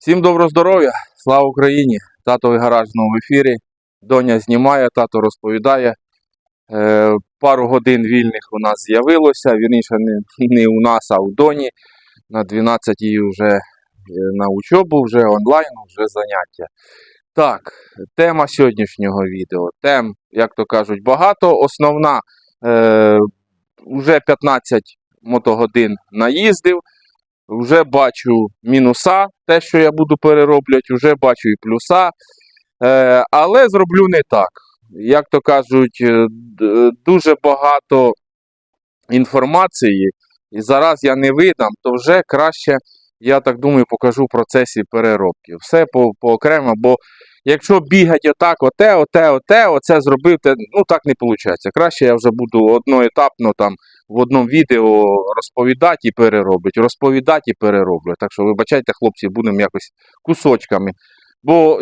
Всім доброго здоров'я, слава Україні! Татовий гараж знову в ефірі. Доня знімає, тато розповідає. Е, пару годин вільних у нас з'явилося. Вірніше, не, не у нас, а у Доні. На 12 вже е, на учобу, вже онлайн, вже заняття. Так, тема сьогоднішнього відео. Тем, як то кажуть, багато. Основна е, вже 15 мотогодин наїздив. Вже бачу мінуса, те, що я буду перероблять, вже бачу і плюса. Е, але зроблю не так. Як то кажуть, е, дуже багато інформації, і зараз я не видам, то вже краще, я так думаю, покажу в процесі переробки. Все по, по окремо, бо якщо бігати отак, оте, оте, оте, оце зробив, те, ну так не виходить. Краще я вже буду одноетапно там в одному відео розповідати і переробити, розповідати і перероблю. Так що, вибачайте, хлопці, будемо якось кусочками. Бо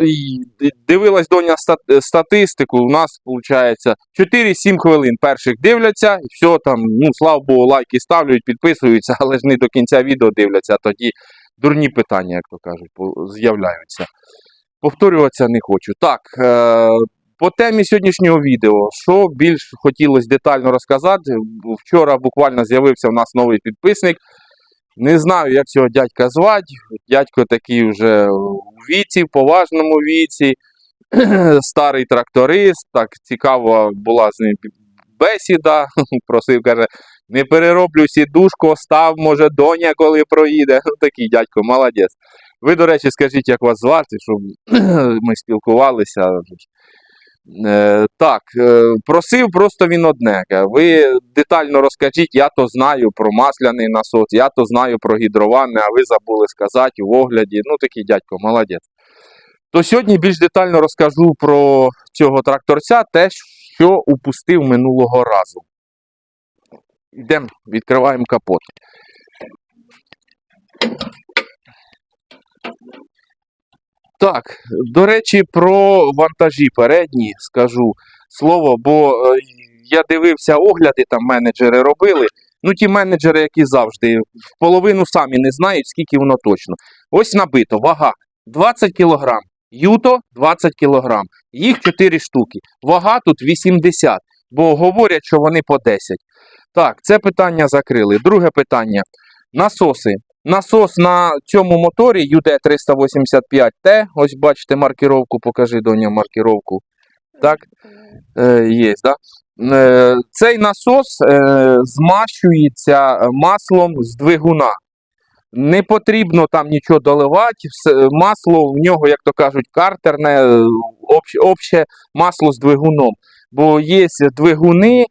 дивилась доня статистику, у нас виходить 4-7 хвилин перших дивляться, і все там, ну слава Богу, лайки ставлять, підписуються, але ж не до кінця відео дивляться, а тоді дурні питання, як то кажуть, з'являються. Повторюватися не хочу. Так, е, по темі сьогоднішнього відео, що більш хотілося детально розказати. Вчора буквально з'явився у нас новий підписник. Не знаю, як цього дядька звати. Дядько такий вже у віці, в поважному віці, старий тракторист. Так цікаво була з ним бесіда. Просив, каже, не перероблю сідушку, остав, може, доня, коли проїде. Такий дядько, молодець. Ви, до речі, скажіть, як вас звати, щоб ми спілкувалися. Е, так, е, просив просто він одне. Ви детально розкажіть, я то знаю про масляний насос, я то знаю про гідрованне, а ви забули сказати в огляді. Ну, такий дядько, молодець. То сьогодні більш детально розкажу про цього тракторця, те, що упустив минулого разу. Йдемо, відкриваємо капот. Так, до речі, про вантажі передні скажу слово, бо е, я дивився огляди, там менеджери робили. Ну, ті менеджери, які завжди в половину самі не знають, скільки воно точно. Ось набито, вага 20 кг, юто 20 кг, їх 4 штуки. Вага тут 80, бо говорять, що вони по 10. Так, це питання закрили. Друге питання. Насоси. Насос на цьому моторі UD385T. Ось бачите маркіровку, покажи доня маркіровку. Так, е, є, да? Е, цей насос е, змащується маслом з двигуна. Не потрібно там нічого доливати. Масло в нього, як то кажуть, картерне, е, обще, обще масло з двигуном. Бо є двигуни,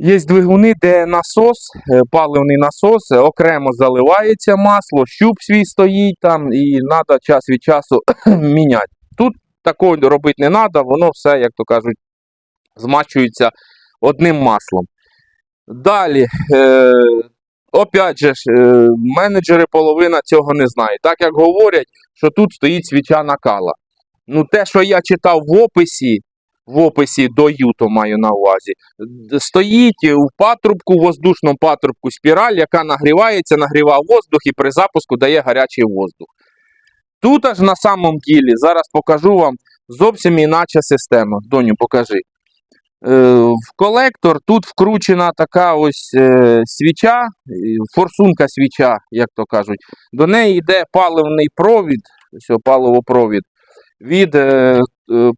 Є двигуни, де насос, е, паливний насос, е, окремо заливається масло, щуп свій стоїть там, і треба час від часу міняти. Тут такого робити не треба, воно все, як то кажуть, змачується одним маслом. Далі, е, опять же, е, менеджери половина цього не знають. Так як говорять, що тут стоїть свіча накала. Ну, те, що я читав в описі, в описі до Юто маю на увазі, стоїть в патрубку, в воздушному патрубку спіраль, яка нагрівається, нагріває воздух і при запуску дає гарячий воздух. Тут аж на самом ділі, зараз покажу вам зовсім інача система. Доню, покажи. Е, в колектор тут вкручена така ось е, свіча, е, форсунка свіча, як то кажуть. До неї йде паливний провід, ось паливопровід від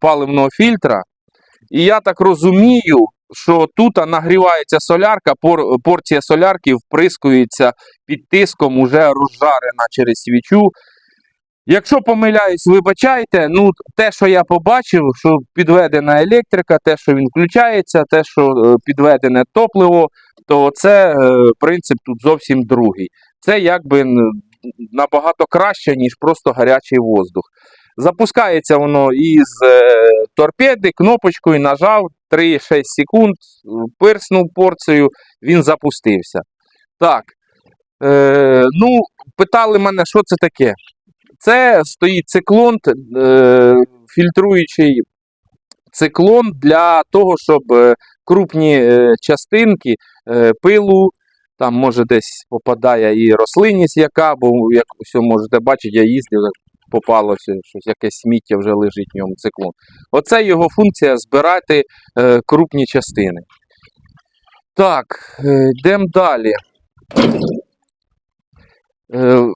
паливного фільтра. І я так розумію, що тут нагрівається солярка, пор- порція солярки вприскується під тиском, уже розжарена через свічу. Якщо помиляюсь, вибачайте, ну те, що я побачив, що підведена електрика, те, що він включається, те, що е, підведене топливо, то це е, принцип тут зовсім другий. Це якби набагато краще, ніж просто гарячий воздух. Запускається воно із е, торпеди, кнопочкою нажав 3-6 секунд, е, пирснув порцію, він запустився. Так. Е, ну, питали мене, що це таке. Це стоїть циклон, е, фільтруючий циклон для того, щоб е, крупні частинки е, пилу, Там може десь попадає і рослинність яка, бо як все можете бачити, я їздив, попалося щось, якесь сміття вже лежить в ньому циклон. Оце його функція збирати е, крупні частини. Так, е, йдемо далі. Е,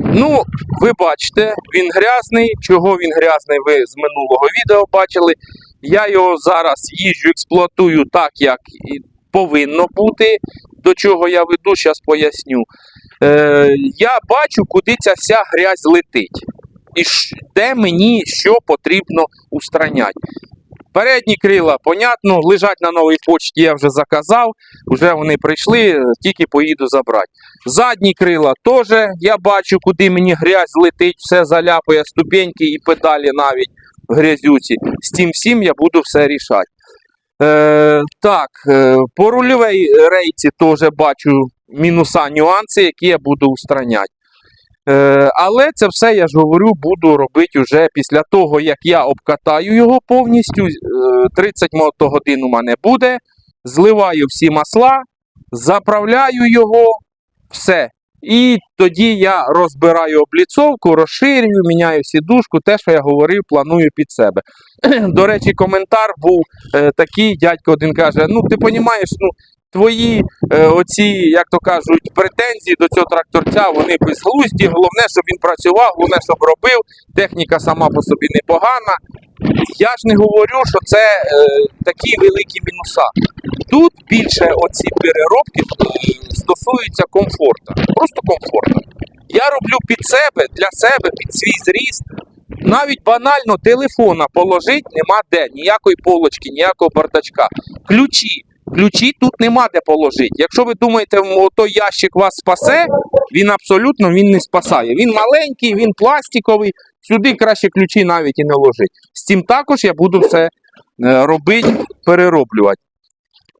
ну, ви бачите, він грязний. Чого він грязний, ви з минулого відео бачили. Я його зараз їжджу, експлуатую так, як і повинно бути. До чого я веду, зараз поясню. Е, я бачу, куди ця вся грязь летить. І де мені що потрібно устраняти. Передні крила, понятно, лежать на новій почті, я вже заказав, вже вони прийшли, тільки поїду забрати. Задні крила теж я бачу, куди мені грязь летить, все заляпує, ступеньки і педалі навіть грязюці. З тим всім я буду все рішати. Е, так, е, по рульовій рейці теж бачу мінуса, нюанси, які я буду устраняти. Е, але це все, я ж говорю, буду робити вже після того, як я обкатаю його повністю. Е, 30 мотогодин у мене буде. Зливаю всі масла, заправляю його, все. І тоді я розбираю обліцовку, розширюю, міняю сідушку, те, що я говорив, планую під себе. До речі, коментар був е, такий, дядько один каже: ну ти розумієш, ну твої е, оці, як то кажуть, претензії до цього тракторця, вони безглузді. Головне, щоб він працював, головне, щоб робив. Техніка сама по собі непогана. Я ж не говорю, що це е, такі великі мінуса. Тут більше оці переробки е, стосуються комфорту. Просто комфорту. Я роблю під себе, для себе, під свій зріст. Навіть банально телефона положити нема де, ніякої полочки, ніякого бардачка. Ключі. Ключі тут нема де положити. Якщо ви думаєте, той ящик вас спасе, він абсолютно він не спасає. Він маленький, він пластиковий, сюди краще ключі навіть і не ложить. З цим також я буду все е, робити, перероблювати.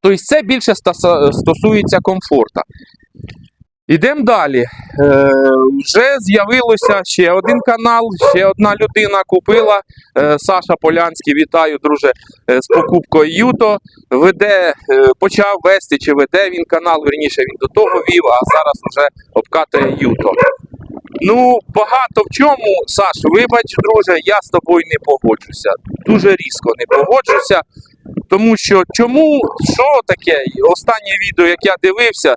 Тобто це більше стосується комфорту. Ідемо далі. Е, вже з'явилося ще один канал, ще одна людина купила. Е, Саша Полянський, вітаю, друже, е, з покупкою Юто. Веде, почав вести чи веде він канал, верніше він до того вів, а зараз вже обкатує Юто. Ну, багато в чому, Саш, вибач, друже, я з тобою не погоджуся. Дуже різко не погоджуся. Тому що чому, що таке? Останнє відео, як я дивився,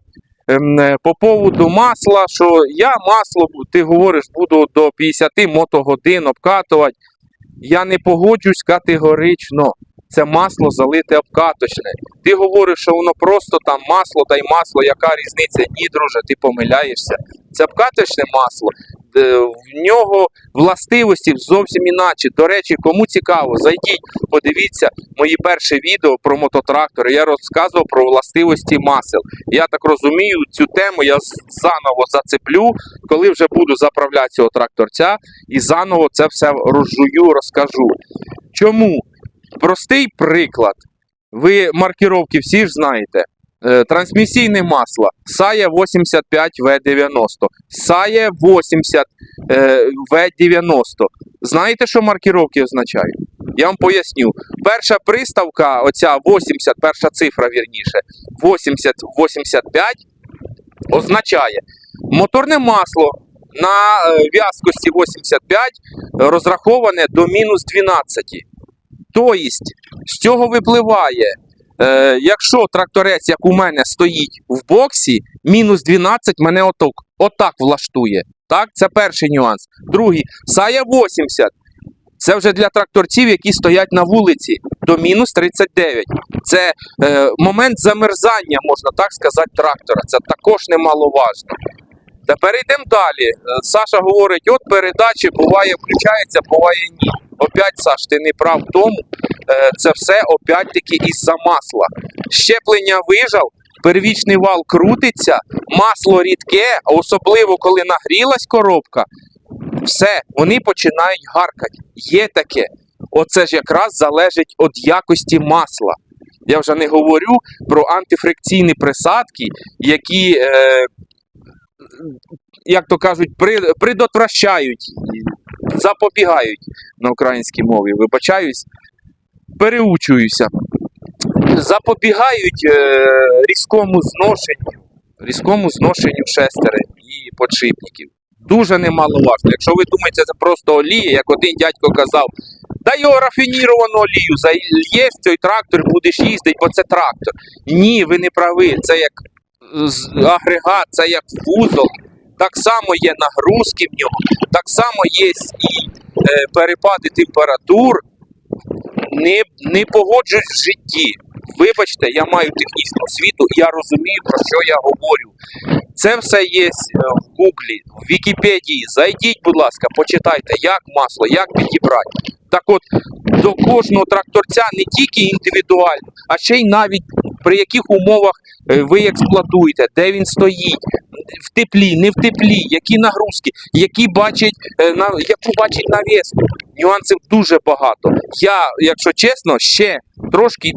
по поводу масла, що я масло, ти говориш, буду до 50 мотогодин обкатувати. Я не погоджусь категорично. Це масло залите обкаточне. Ти говориш, що воно просто там масло, дай масло, яка різниця? Ні, друже, ти помиляєшся. Це обкаточне масло. Е, В нього властивості зовсім іначе. До речі, кому цікаво, зайдіть, подивіться мої перші відео про мототрактори. Я розказував про властивості масел. Я так розумію, цю тему я заново зацеплю, коли вже буду заправляти цього тракторця, і заново це все розжую, розкажу. Чому? Простий приклад. Ви маркіровки всі ж знаєте. Е, Трансмісійне масло Сая 85 В90, Сая 80 е, В90. Знаєте, що маркіровки означають? Я вам поясню. Перша приставка, оця 80, перша цифра вірніше, 80-85 означає моторне масло на е, в'язкості 85 розраховане до мінус 12. Тобто, з цього випливає, е, якщо тракторець, як у мене, стоїть в боксі, мінус 12 мене отак, отак влаштує. Так, це перший нюанс. Другий, Сая 80. Це вже для тракторців, які стоять на вулиці до мінус 39. Це е, момент замерзання, можна так сказати, трактора. Це також немаловажно. Тепер йдемо далі. Е, Саша говорить: от передачі буває включається, буває ні. Опять, Саш, ти не прав в тому. Е, це все опять-таки із-за масла. Щеплення вижав, первічний вал крутиться, масло рідке, особливо коли нагрілась коробка, все, вони починають гаркати. Є таке. Оце ж якраз залежить від якості масла. Я вже не говорю про антифрикційні присадки, які, е, як то кажуть, при, предотвращають, запобігають на українській мові. Вибачаюсь, переучуюся. Запобігають е, різкому зношенню різкому зношенню шестерень і подшипників. Дуже немаловажно. Якщо ви думаєте, це просто олія, як один дядько казав, дай його рафініровану олію, зальєш цей трактор, будеш їздити, бо це трактор. Ні, ви не праві. Це як агрегат, це як вузол. Так само є нагрузки в нього, так само є і е, перепади температур. Не, не погоджуюсь в житті. Вибачте, я маю технічну освіту, я розумію, про що я говорю. Це все є е, в Гуглі, в Вікіпедії. Зайдіть, будь ласка, почитайте, як масло, як підібрати. Так от, до кожного тракторця не тільки індивідуально, а ще й навіть при яких умовах е, ви експлуатуєте, де він стоїть, в теплі, не в теплі, які нагрузки, які бачать, е, на, яку бачить навіску. Нюансів дуже багато. Я, якщо чесно, ще трошки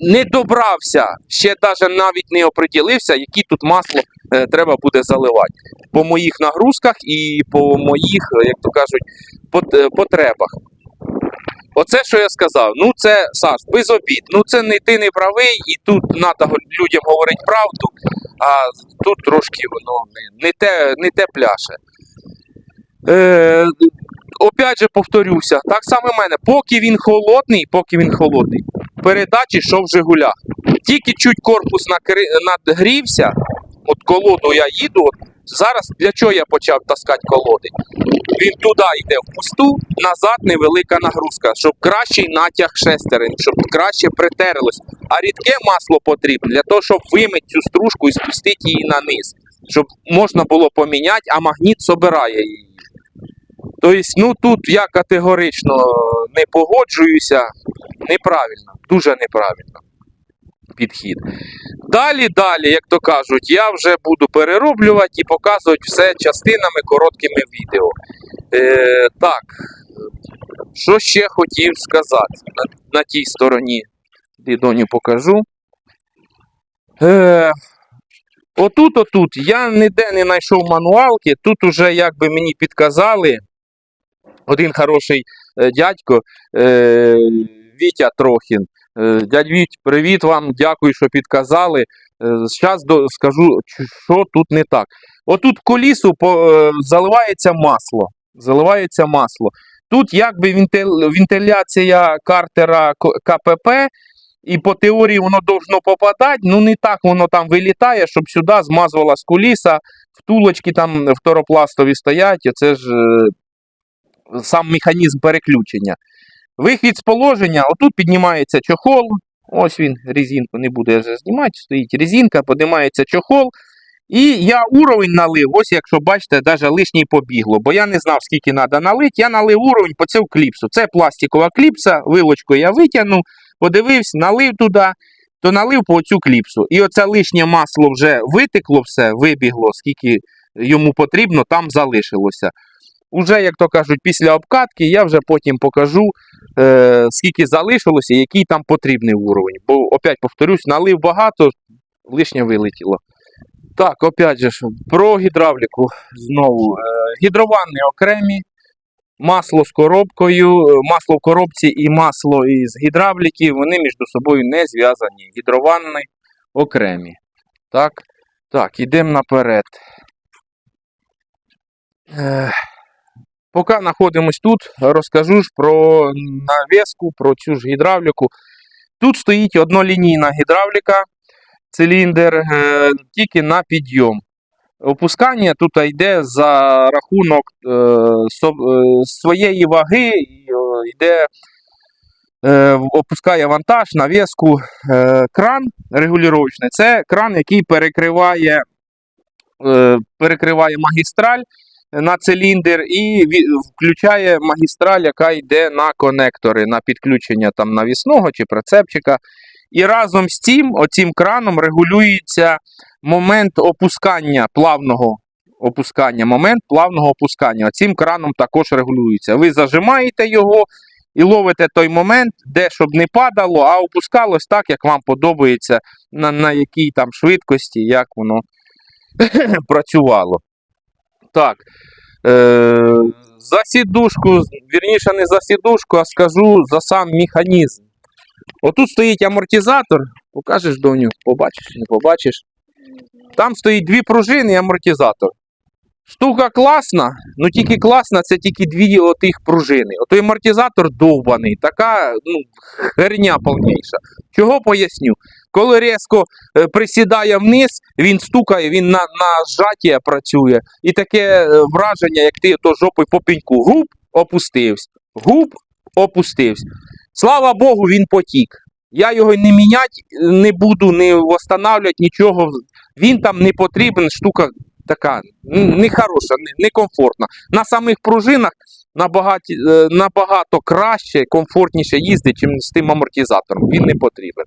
не добрався, ще навіть навіть не оприділився, які тут масло е, треба буде заливати. По моїх нагрузках і по моїх, е, як то кажуть, потребах. Оце, що я сказав, ну це Саш, без обід. Ну це не ти не правий, і тут треба людям говорити правду, а тут трошки воно не, те, не те пляше. Е, опять же повторюся, так само в мене, поки він холодний, поки він холодний, передачі що в Жигулях. Тільки чуть корпус надгрівся, от колоду я їду, от зараз для чого я почав таскати колоди? Він туди йде в пусту, назад невелика нагрузка, щоб кращий натяг шестерень, щоб краще притерлось. А рідке масло потрібно для того, щоб вимити цю стружку і спустити її на низ, щоб можна було поміняти, а магніт собирає її. Тобто, ну тут я категорично не погоджуюся. Неправильно, дуже неправильно підхід. Далі, далі, як то кажуть, я вже буду перероблювати і показувати все частинами короткими відео. Е, так, що ще хотів сказати на, на тій стороні. Дідоню покажу. Е, отут, отут, я ніде не знайшов мануалки. Тут уже якби мені підказали один хороший е, дядько е, Вітя Трохін. Е, Дядь Віть, привіт вам, дякую, що підказали. Зараз скажу, що тут не так. Отут колісу е, заливається масло. Заливається масло. Тут якби вентиляція картера КПП, і по теорії воно должно попадати, ну не так воно там вилітає, щоб сюди змазувалась куліса, втулочки там второпластові стоять, це ж е, сам механізм переключення. Вихід з положення, отут піднімається чохол. Ось він, резинку не буду я вже знімати, стоїть резинка, піднімається чохол. І я уровень налив, ось якщо бачите, навіть лишній побігло, бо я не знав, скільки треба налити. Я налив уровень по цю кліпсу. Це пластикова кліпса, вилочкою я витягнув, подивився, налив туди, то налив по цю кліпсу. І оце лишнє масло вже витекло все, вибігло, скільки йому потрібно, там залишилося. Уже, як то кажуть, після обкатки я вже потім покажу, е, скільки залишилося, і який там потрібний уровень. Бо, опять повторюсь, налив багато, лишнє вилетіло. Так, опять же, про гідравліку знову. Е, гідрованни окремі, масло з коробкою, е, масло в коробці і масло із гідравліки, вони між собою не зв'язані. Гідрованни окремі. Так, так, ідемо наперед. Е, Поки знаходимось тут, розкажу ж про навіску, про цю ж гідравліку. Тут стоїть однолінійна гідравліка, циліндр е, тільки на підйом. Опускання тут йде за рахунок е, е, своєї ваги, йде, опускає вантаж, навіску, кран регулювачний. Це кран, який перекриває, перекриває магістраль на циліндр і включає магістраль, яка йде на конектори, на підключення там навісного чи прицепчика. І разом з цим, оцим краном регулюється момент опускання плавного опускання, момент плавного опускання. Оцим краном також регулюється. Ви зажимаєте його і ловите той момент, де щоб не падало, а опускалось так, як вам подобається, на, на якій там швидкості, як воно працювало. Так. Е, за сідушку, вірніше не за сідушку, а скажу за сам механізм. Отут стоїть амортизатор. Покажеш, доню, побачиш, не побачиш. Там стоїть дві пружини і амортизатор. Штука класна, ну тільки класна, це тільки дві отих пружини. Отой амортизатор довбаний, така ну, херня повніша. Чого поясню? Коли різко е, присідає вниз, він стукає, він на, на зжаття працює. І таке е, враження, як ти то жопою по пеньку. Гуп опустився. Гуп опустився. Слава Богу, він потік. Я його не міняти не буду, не восстанавливати, нічого. Він там не потрібен, штука така нехороша, не- некомфортна. На самих пружинах набагато, е, набагато краще, комфортніше їздить, ніж з тим амортизатором. Він не потрібен.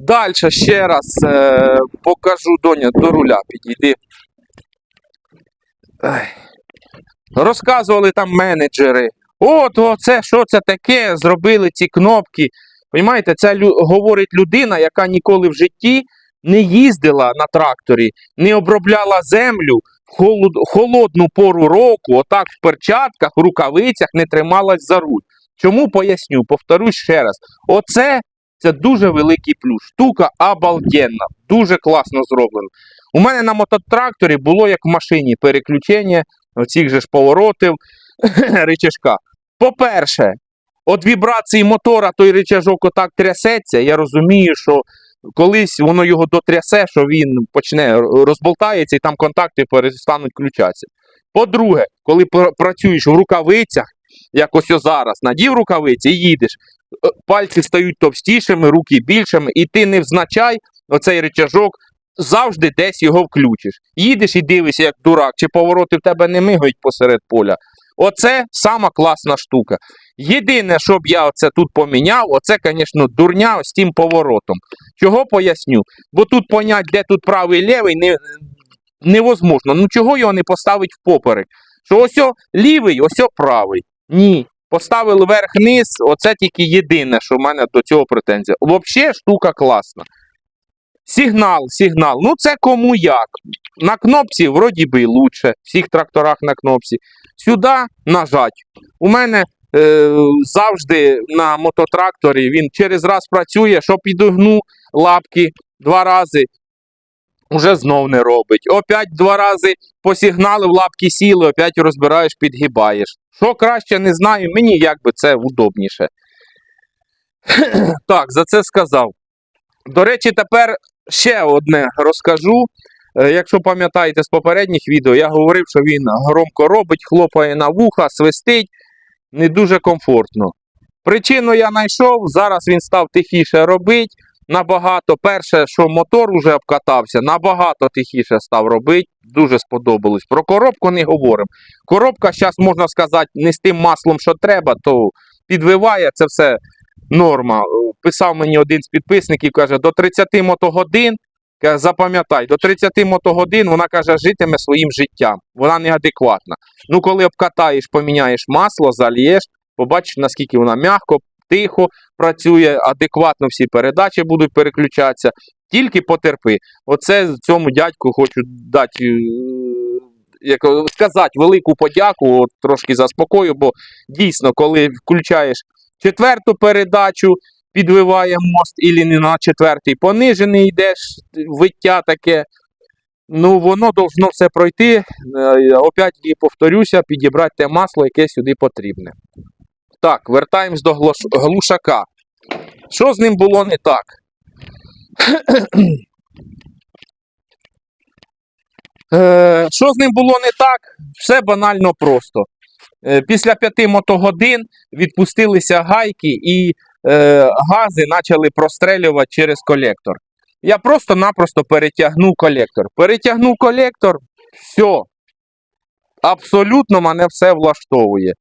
Далі ще раз е, покажу, доня, до руля підійди. Розказували там менеджери. От, оце, що це таке, зробили ці кнопки. Понімаєте, це лю- говорить людина, яка ніколи в житті не їздила на тракторі, не обробляла землю в холод, холодну пору року, отак в перчатках, рукавицях не трималась за руль. Чому поясню? Повторюсь ще раз. Оце це дуже великий плюс. Штука обалденна, дуже класно зроблена. У мене на мототракторі було як в машині переключення оцих же ж поворотів рычажка. По-перше, від вібрації мотора той рычажок отак трясеться. Я розумію, що колись воно його дотрясе, що він почне розболтається і там контакти перестануть включатися. По-друге, коли працюєш в рукавицях, як ось зараз, надів рукавиці і їдеш, е, пальці стають товстішими, руки більшими, і ти не взначай оцей рычажок, завжди десь його включиш. Їдеш і дивишся, як дурак, чи повороти в тебе не мигають посеред поля. Оце сама класна штука. Єдине, що б я оце тут поміняв, оце, звісно, дурня з тим поворотом. Чого поясню? Бо тут понять, де тут правий і лівий, не, невозможно. Ну чого його не поставить впоперек? Що ось лівий, ось правий. Ні. Поставили верх-низ, оце тільки єдине, що в мене до цього претензія. Взагалі штука класна. Сигнал, сигнал. Ну це кому як. На кнопці вроді би лучше. Всіх тракторах на кнопці. Сюди нажать. У мене е, завжди на мототракторі він через раз працює, що підогну лапки два рази. Уже знов не робить. Опять два рази посигналив, лапки сіли, опять розбираєш, підгибаєш. Що краще, не знаю, мені якби це удобніше. так, за це сказав. До речі, тепер ще одне розкажу. Е, Якщо пам'ятаєте з попередніх відео, я говорив, що він громко робить, хлопає на вуха, свистить, не дуже комфортно. Причину я знайшов, зараз він став тихіше робити. Набагато, перше, що мотор уже обкатався, набагато тихіше став робити, дуже сподобалось. Про коробку не говоримо. Коробка зараз, можна сказати, не з тим маслом, що треба, то підвиває це все норма. Писав мені один з підписників, каже, до 30 мотогодин, запам'ятай, до 30 мотогодин вона каже, житиме своїм життям. Вона неадекватна. Ну, коли обкатаєш, поміняєш масло, зальєш, побачиш, наскільки вона м'яко, тихо працює, адекватно всі передачі будуть переключатися. Тільки потерпи. Оце цьому дядьку хочу дати. е, Як сказати велику подяку, от, трошки заспокою, бо дійсно, коли включаєш четверту передачу, підвиває мост, і не на четвертий понижений йдеш, виття таке. Ну, воно должно все пройти. Е, Опять повторюся, підібрати те масло, яке сюди потрібне. Так, вертаємось до глушака. Що з ним було не так? Е, Що з ним було не так? Все банально просто. Е, Після п'яти мотогодин відпустилися гайки і е, гази почали прострелювати через колектор. Я просто-напросто перетягнув колектор. Перетягнув колектор, все. Абсолютно мене все влаштовує.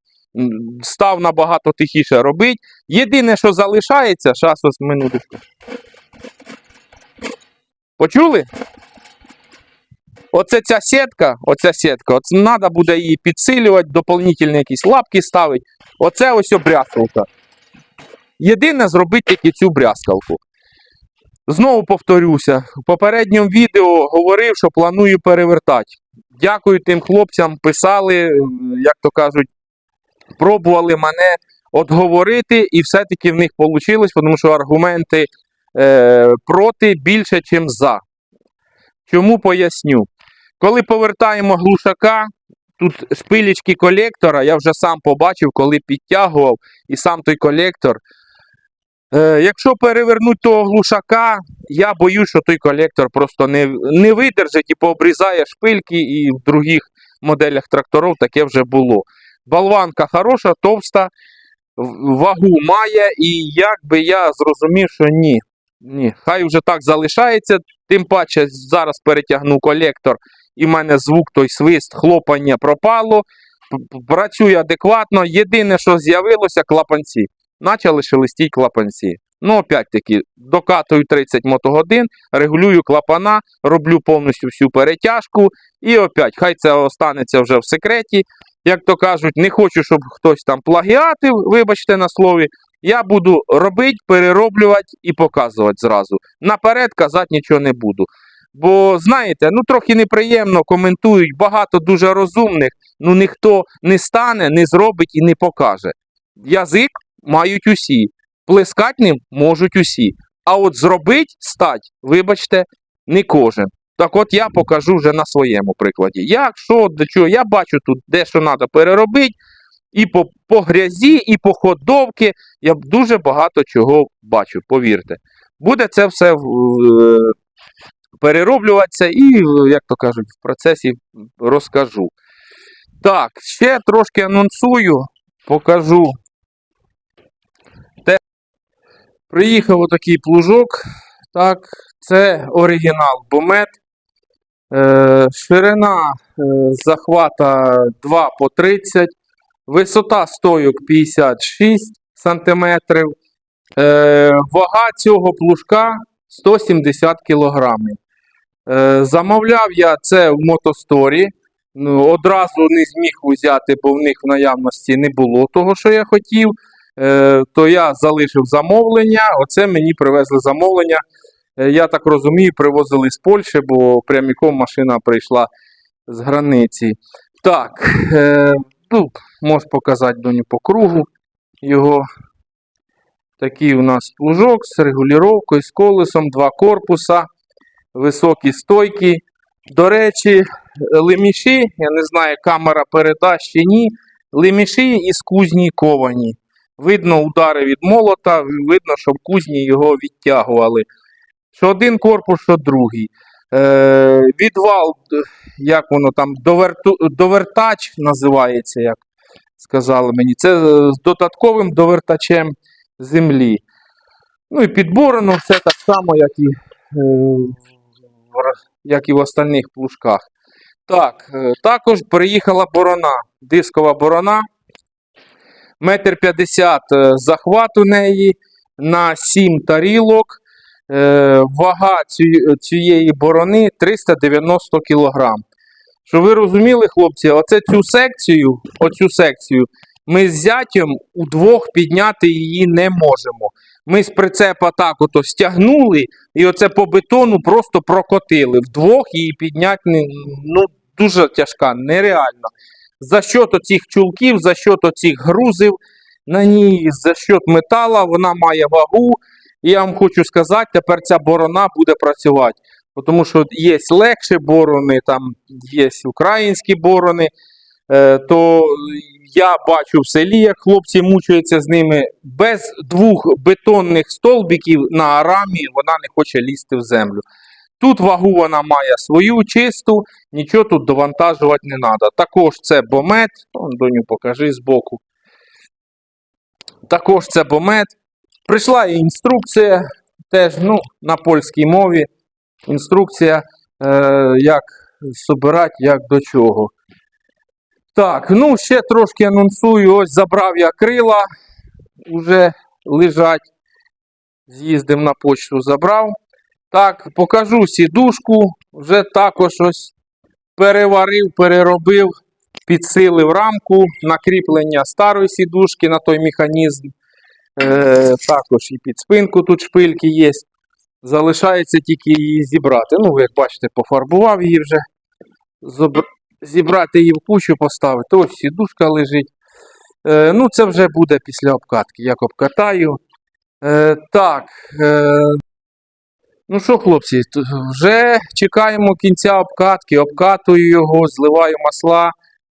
Став набагато тихіше робити. Єдине, що залишається, зараз ось минуточку. Почули? Оце ця сітка, оця сітка, от треба буде її підсилювати, доповнительні якісь лапки ставити. Оце ось брязкалка. Єдине зробити тільки цю брязкалку. Знову повторюся, в попередньому відео говорив, що планую перевертати. Дякую тим хлопцям, писали, як то кажуть, пробували мене отговорити, і все-таки в них вийшло, тому що аргументи е, проти більше, ніж за. Чому поясню? Коли повертаємо глушака, тут шпилечки колектора, я вже сам побачив, коли підтягував, і сам той колектор. Е, якщо перевернути того глушака, я боюсь, що той колектор просто не, не видержить і пообрізає шпильки, і в других моделях тракторів таке вже було. Болванка хороша, товста, вагу має, і якби я зрозумів, що ні. Ні, хай вже так залишається. Тим паче зараз перетягну колектор, і в мене звук, той свист, хлопання пропало. п- п- Працює адекватно. Єдине, що з'явилося, клапанці. Почали шелестіть клапанці. Ну, опять-таки, докатую 30 мотогодин, регулюю клапана, роблю повністю всю перетяжку. І опять, хай це останеться вже в секреті. Як то кажуть, не хочу, щоб хтось там плагіатив, вибачте на слові. Я буду робити, перероблювати і показувати зразу. Наперед казати нічого не буду. Бо, знаєте, ну трохи неприємно коментують, багато дуже розумних, ну ніхто не стане, не зробить і не покаже. Язик мають усі, плескать ним можуть усі. А от зробить стать, вибачте, не кожен. Так от я покажу вже на своєму прикладі. Як, що, до чого, я бачу тут, де що треба переробити, і по, по грязі, і по ходовки. Я дуже багато чого бачу, повірте. Буде це все е, перероблюватися і, як то кажуть, в процесі розкажу. Так, ще трошки анонсую, покажу. Те... Приїхав отакий плужок. Так, це оригінал Бомет. Е, ширина е, захвата 2 по 30, висота стойок 56 см. Вага цього плужка 170 кг. Е, замовляв я це в мотосторі. Ну, одразу не зміг взяти, бо в них в наявності не було того, що я хотів. То я залишив замовлення. Оце мені привезли замовлення. Е, Я так розумію, привозили з Польщі, бо пряміком машина прийшла з границі. Так, е, ну, можеш показати доню по кругу його. Такий у нас плужок з регулювання, з колесом, два корпуса, високі стойки. До речі, леміші, я не знаю, камера передасть чи ні. Леміші із кузні ковані. Видно удари від молота, видно, що в кузні його відтягували. Що один корпус, що другий. Е, відвал, як воно там, доверту, довертач називається, як сказали мені. Це е, з додатковим довертачем землі. Ну і підборено все так само, як і, е, як і в остальних плужках. Так, е, також приїхала борона, дискова борона. Метр п'ятдесят захват у неї на 7 тарілок. Е, вага цієї борони 390 кг. Щоб ви розуміли, хлопці, оце цю секцію, оцю секцію ми з зятям удвох підняти її не можемо. Ми з прицепа так ото стягнули і оце по бетону просто прокотили. Вдвох її підняти ну, дуже тяжка, нереально. За счет оцих чулків, за счет оцих грузів на ній, за счет метала, вона має вагу. І я вам хочу сказати, тепер ця борона буде працювати. Тому що є легші борони, там є українські борони. Е, то я бачу в селі, як хлопці мучаються з ними. Без двох бетонних столбиків на арамі вона не хоче лізти в землю. Тут вагу вона має свою чисту, нічого тут довантажувати не треба. Також це бомет, доню покажи збоку. Також це бомет. Прийшла і інструкція, теж ну, на польській мові. Інструкція, е, як збирати, як до чого. Так, ну ще трошки анонсую. Ось забрав я крила, вже лежать. З'їздив на почту, забрав. Так, покажу сідушку. Вже також ось переварив, переробив, підсилив рамку на кріплення старої сідушки на той механізм. Е, також і під спинку тут шпильки є. Залишається тільки її зібрати. Ну, ви як бачите, пофарбував її вже. Зобр... Зібрати її в кучу, поставити. Ось сідушка лежить. Е, ну, це вже буде після обкатки. Як обкатаю. Е, так. Е, Ну що, хлопці, вже чекаємо кінця обкатки, обкатую його, зливаю масла,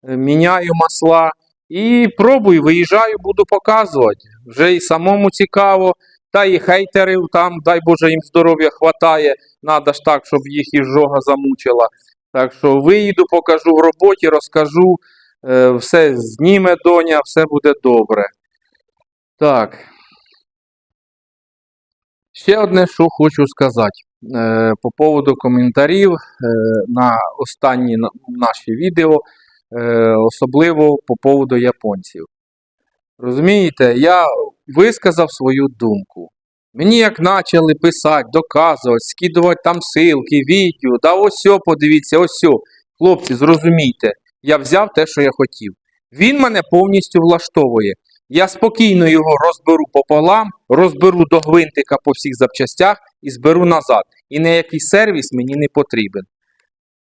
е, міняю масла і пробую, виїжджаю, буду показувати. Вже і самому цікаво, та і хейтерів там, дай Боже, їм здоров'я хватає. Надо ж так, щоб їх і жога замучила. Так що виїду, покажу в роботі, розкажу, е, все зніме доня, все буде добре. Так. Ще одне, що хочу сказати е, по поводу коментарів е, на останні наші відео, особливо по поводу японців. Розумієте, я висказав свою думку. Мені як почали писати, доказувати, скидувати там ссылки, відео, да ось подивіться, ось. Хлопці, зрозумійте, я взяв те, що я хотів. Він мене повністю влаштовує. Я спокійно його розберу пополам, розберу до гвинтика по всіх запчастях і зберу назад. І ніякий сервіс мені не потрібен.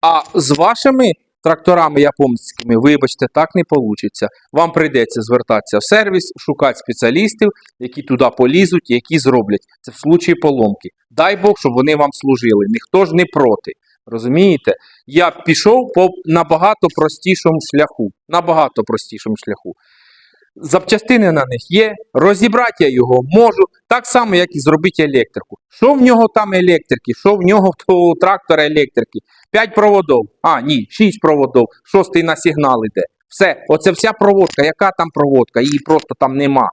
А з вашими тракторами японськими, вибачте, так не вийде. Вам прийдеться звертатися в сервіс, шукати спеціалістів, які туди полізуть, які зроблять. Це в случаї поломки. Дай Бог, щоб вони вам служили. Ніхто ж не проти. Розумієте? Я пішов по набагато простішому шляху. Набагато простішому шляху. Запчастини на них є, розібрати я його можу, так само, як і зробити електрику. Що в нього там електрики, що в нього в трактора електрики? 5 проводов. А, ні, 6 проводов, шостий на сигнал іде. Все, оце вся проводка. Яка там проводка? Її просто там нема.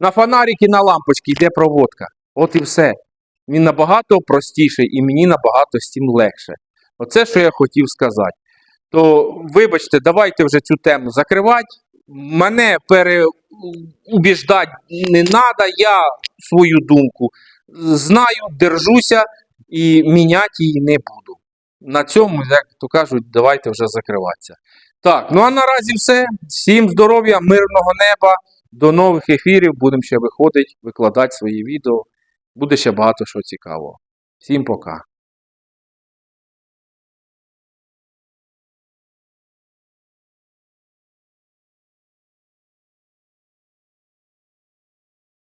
На фонарики, на лампочки йде проводка. От і все. Він набагато простіший і мені набагато з цим легше. Оце, що я хотів сказати. То, вибачте, давайте вже цю тему закривати. Мене переубіждати не треба, я свою думку знаю, держуся і міняти її не буду. На цьому, як то кажуть, давайте вже закриватися. Так, ну а наразі все. Всім здоров'я, мирного неба, до нових ефірів. Будемо ще виходити, викладати свої відео. Буде ще багато що цікавого. Всім пока.